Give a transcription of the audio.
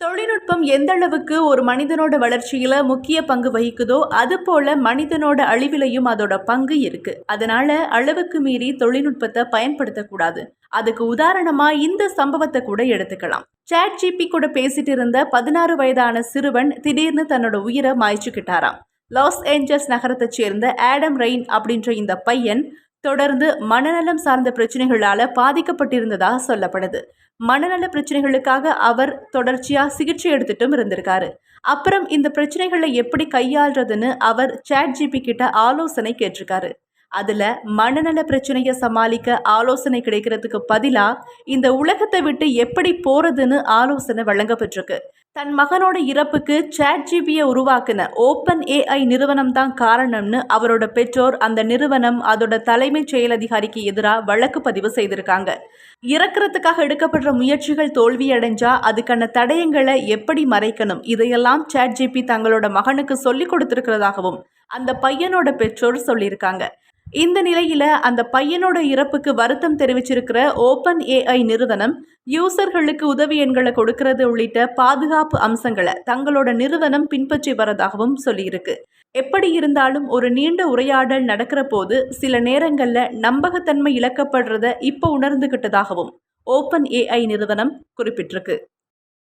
தொழில்நுட்பம் எந்த அளவுக்கு ஒரு மனிதனோட வளர்ச்சியில் முக்கிய பங்கு வகிக்குதோ அது போல மனிதனோட அழிவிலையும் அதோட பங்கு இருக்கு. அதனால அளவுக்கு மீறி தொழில்நுட்பத்தை பயன்படுத்தக்கூடாது. அதுக்கு உதாரணமா இந்த சம்பவத்தை கூட எடுத்துக்கலாம். சாட் ஜிபி கூட பேசிட்டு இருந்த பதினாறு வயதான சிறுவன் திடீர்னு தன்னோட உயிரை மாய்ச்சிக்கிட்டாராம். லாஸ் ஏஞ்சல்ஸ் நகரத்தைச் சேர்ந்த ஆடம் ரெயின் அப்படின்ற இந்த பையன் தொடர்ந்து மனநலம் சார்ந்த பிரச்சனைகளால் பாதிக்கப்பட்டிருந்ததாக சொல்லப்படுது. மனநல பிரச்சனைகளுக்காக அவர் தொடர்ச்சியாக சிகிச்சை எடுத்துட்டும் இருந்திருக்காரு. அப்புறம் இந்த பிரச்சனைகளை எப்படி கையாள்றதுன்னு அவர் சாட் ஜிபி கிட்ட ஆலோசனை கேட்டிருக்காரு. அதில் மனநல பிரச்சனையை சமாளிக்க ஆலோசனை கிடைக்கிறதுக்கு பதிலாக இந்த உலகத்தை விட்டு எப்படி போகிறதுன்னு ஆலோசனை வழங்கப்பட்டிருக்கு. தன் மகனோட இறப்புக்கு சேட் ஜிபியை உருவாக்குன ஓப்பன் ஏஐ நிறுவனம் தான் காரணம்னு அவரோட பெற்றோர் அந்த நிறுவனம் அதோட தலைமைச் செயல் அதிகாரிக்கு எதிராக வழக்கு பதிவு செய்திருக்காங்க. இறக்குறதுக்காக எடுக்கப்படுற முயற்சிகள் தோல்வியடைஞ்சா அதுக்கான தடயங்களை எப்படி மறைக்கணும்? இதையெல்லாம் சேட் ஜிபி தங்களோட மகனுக்கு சொல்லிக் கொடுத்திருக்கிறதாகவும் அந்த பையனோட பெற்றோர் சொல்லியிருக்காங்க. இந்த நிலையில அந்த பையனோட இறப்புக்கு வருத்தம் தெரிவிச்சிருக்கிற ஓப்பன் ஏஐ நிறுவனம் யூசர்களுக்கு உதவி எண்களை கொடுக்கறது உள்ளிட்ட பாதுகாப்பு அம்சங்களை தங்களோட நிறுவனம் பின்பற்றி வரதாகவும் சொல்லியிருக்கு. எப்படி இருந்தாலும் ஒரு நீண்ட உரையாடல் நடக்கிற போது சில நேரங்கள்ல நம்பகத்தன்மை இழக்கப்படுறத இப்போ உணர்ந்துகிட்டதாகவும் ஓப்பன் ஏஐ நிறுவனம் குறிப்பிட்டிருக்கு.